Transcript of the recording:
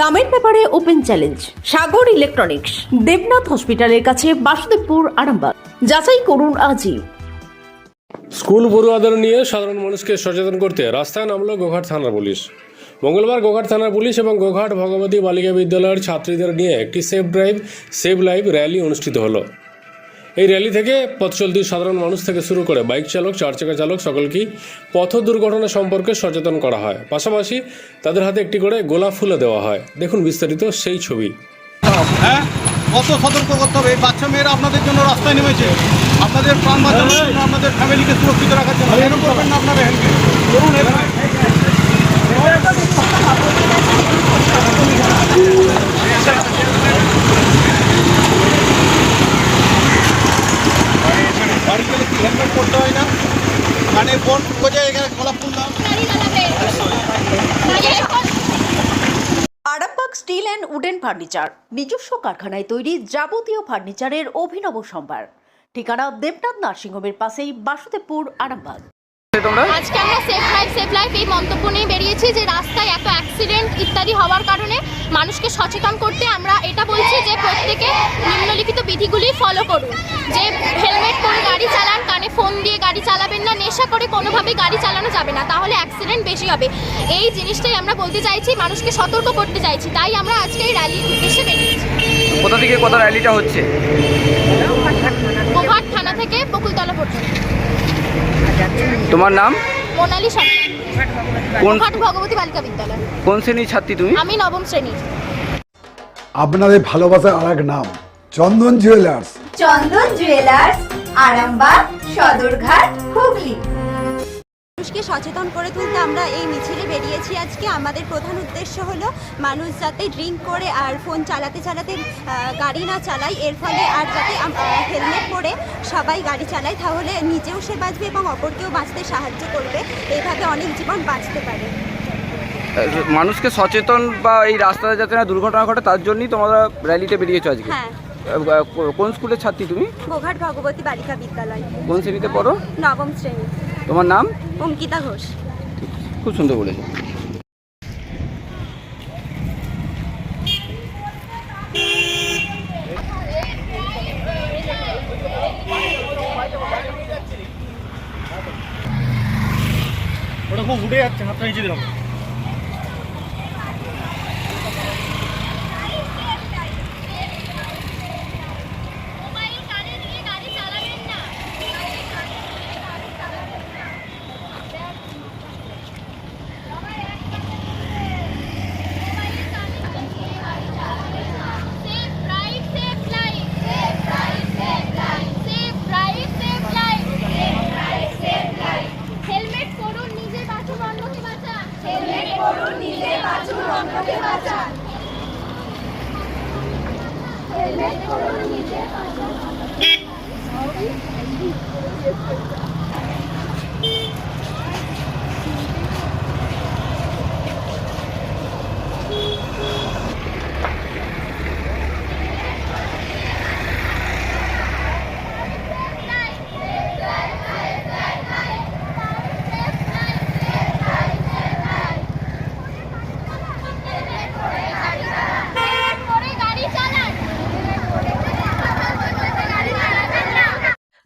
দামের ব্যাপারে open challenge, Sagar electronics, Debnath হসপিটালের কাছে বাসুদেবপুর, আরামবাগ। যাচাই করুন আজই। স্কুল পড়ুয়াদের নিয়ে সাধারণ মানুষকে সচেতন করতে রাস্তায় নামলো গোঘাট থানার পুলিশ। মঙ্গলবার গোঘাট থানার পুলিশ এবং গোঘাট ভগবতী বালিকা বিদ্যালয়ের ছাত্রীদের নিয়ে একটি safe drive save life rally অনুষ্ঠিত হলো। এই র্যালি থেকে পথ চলতি সাধারণ মানুষ থেকে শুরু করে বাইক চালক চার চাকা চালক সকলকেই পথ দুর্ঘটনা সম্পর্কে সচেতন করা হয়। পাশাপাশি তাদের হাতে একটি করে গোলাপ ফুলও দেওয়া হয়। দেখুন বিস্তারিত সেই ছবি। হ্যাঁ? কত সতর্ক করতে হবে? এই বাচ্চা মেয়েরা আপনাদের জন্য রাস্তায় নেমেছে। আপনাদের প্রাণ বাঁচানোর জন্য আপনাদের ফ্যামিলিকে সুরক্ষিত রাখার জন্য। এরকম করবেন না আপনারা হেল্প করুন বাড়ি গেলে কি হেলমেট করতে হয় না মানে বোন কোথায় এখানে গোলাপ ফুল দাও Arambagh steel and wooden furniture. নিজস্ব কারখানায় তৈরি যাবতীয় ফার্নিচারের অভিনব সম্ভার। ঠিকানা দেবনাথ নার্সিংহোমের পাশেই বাসুদেবপুর আরামবাগ। আজকে আমরা সেফ লাইফ সেফ লাইফ এই মন্তব্য নিয়ে বেরিয়েছি যে রাস্তায় এত অ্যাক্সিডেন্ট ইত্যাদি হওয়ার কারণে মানুষকে সচেতন করতে আমরা এটা বলছি যে প্রত্যেকে নিম্নলিখিত বিধিগুলি ফলো করুন। যে হেলমেট পরে গাড়ি চালান কানে ফোন দিয়ে গাড়ি চালাবেন না নেশা করে কোনোভাবেই গাড়ি চালানো যাবে না তাহলে অ্যাক্সিডেন্ট বেশি হবে। এই জিনিসটাই আমরা বলতে চাইছি মানুষকে সতর্ক করতে চাইছি তাই আমরা আজকে এই র্যালির উদ্দেশ্যে বেরিয়েছি। কোথা থেকে কোথা র্যালিটা হচ্ছে? গোঘাট থানা থেকে বকুলতলা পর্যন্ত। তোমার নাম? মোনালি সরকার। গোঘাট ভগবতী বালিকা বিদ্যালয়। কোন শ্রেণির ছাত্রী তুমি? আমি নবম শ্রেণির। আপনাদের ভালোবাসার আর এক নাম চন্দন জুয়েলার্স চন্দন জুয়েলার্স আরামবাগ সদরঘাট হুগলি। মানুষকে সচেতন করে তুলতে আমরা এই মিছিলে বেরিয়েছি আজকে। আমাদের প্রধান উদ্দেশ্য হলো মানুষ যাতে ড্রিঙ্ক করে আর ফোন চালাতে চালাতে গাড়ি না চালায়। এর ফলে আর যাতে হেলমেট পরে সবাই গাড়ি চালায় তাহলে নিজেও সে বাঁচবে এবং অপরকেও বাঁচতে সাহায্য করবে। এইভাবে অনেক জীবন বাঁচতে পারে। মানুষকে সচেতন বা এই রাস্তায় যাতে না দুর্ঘটনা ঘটে তার জন্যই তোমরা র্যালিতে বেরিয়েছো আজকে। হ্যাঁ। কোন স্কুলের ছাত্রী তুমি? গোঘাট ভগবতী বালিকা বিদ্যালয়। কোন শ্রেণীতে পড়ো? নবম শ্রেণি। তোমার নাম? অঙ্কিতা ঘোষ। খুব সুন্দর বলেছ। ওটা খুব উঠে যাচ্ছে হাতটা নিচে দিলাম। হেলমেট পরুন নিজে বাঁচুন হেলমেট পরে গাড়ি চালান গাড়ি চালাবেন না